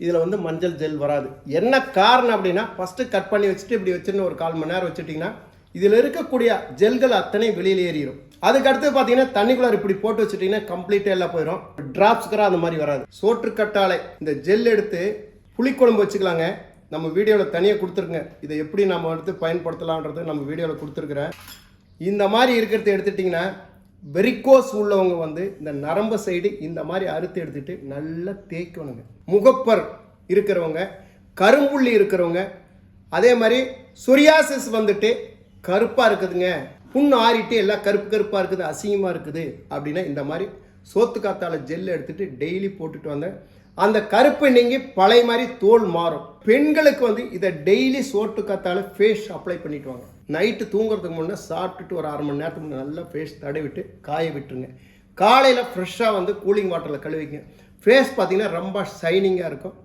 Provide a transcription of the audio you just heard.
இதில் வந்து மஞ்சள் ஜெல் வராது. என்ன காரணம் அப்படின்னா ஃபஸ்ட்டு கட் பண்ணி வச்சுட்டு இப்படி வச்சுன்னு ஒரு கால் மணி நேரம் வச்சுட்டிங்கன்னா இதில் இருக்கக்கூடிய ஜெல்கள் அத்தனை வெளியில் ஏறிடும் அதுக்கு அடுத்து பார்த்தீங்கன்னா தண்ணிக்குள்ளார் இப்படி போட்டு வச்சுட்டிங்கன்னா கம்ப்ளீட்டாக எல்லாம் போயிடும் டிராப்ஸ்க்கரா அந்த மாதிரி வராது. சோற்றுக்கட்டாழை இந்த ஜெல் எடுத்து புளிக்குழம்பு வச்சுக்கலாங்க. நம்ம வீடியோவில் தனியாக கொடுத்துருங்க. இதை எப்படி நம்ம எடுத்து பயன்படுத்தலான்றது நம்ம வீடியோவில் கொடுத்துருக்குறேன். இந்த மாதிரி இருக்கிறத எடுத்துட்டிங்கன்னா வெரிகோஸ் உள்ளவங்க வந்து இந்த நரம்பு சைடு இந்த மாதிரி அறுத்து எடுத்துட்டு நல்லா தேய்க்கணுங்க. முகப்பர் இருக்கிறவங்க கரும்புள்ளி இருக்கிறவங்க அதே மாதிரி சொரியாசிஸ் வந்துட்டு கருப்பாக இருக்குதுங்க. புண்ணு ஆறிட்டு எல்லாம் கருப்பு கருப்பாக இருக்குது அசிங்கமாக இருக்குது அப்படின்னா இந்த மாதிரி சோத்து காத்தால ஜெல் எடுத்துட்டு டெய்லி போட்டுட்டு வந்தேன். அந்த கருப்பு நீங்கி பழைய மாதிரி தோல் மாறும். பெண்களுக்கு வந்து இதை டெய்லி சோட்டு காத்தால ஃபேஸ் அப்ளை பண்ணிட்டு வாங்க. நைட்டு தூங்குறதுக்கு முன்னே சாப்பிட்டுட்டு ஒரு அரை மணி நேரத்துக்கு முன்னே நல்லா ஃபேஸ் தடவிட்டு காய விட்டுருங்க. காலையில் ஃப்ரெஷ்ஷாக வந்து கூலிங் வாட்டரில் கழுவிங்க. ஃபேஸ் பார்த்தீங்கன்னா ரொம்ப ஷைனிங்காக இருக்கும்.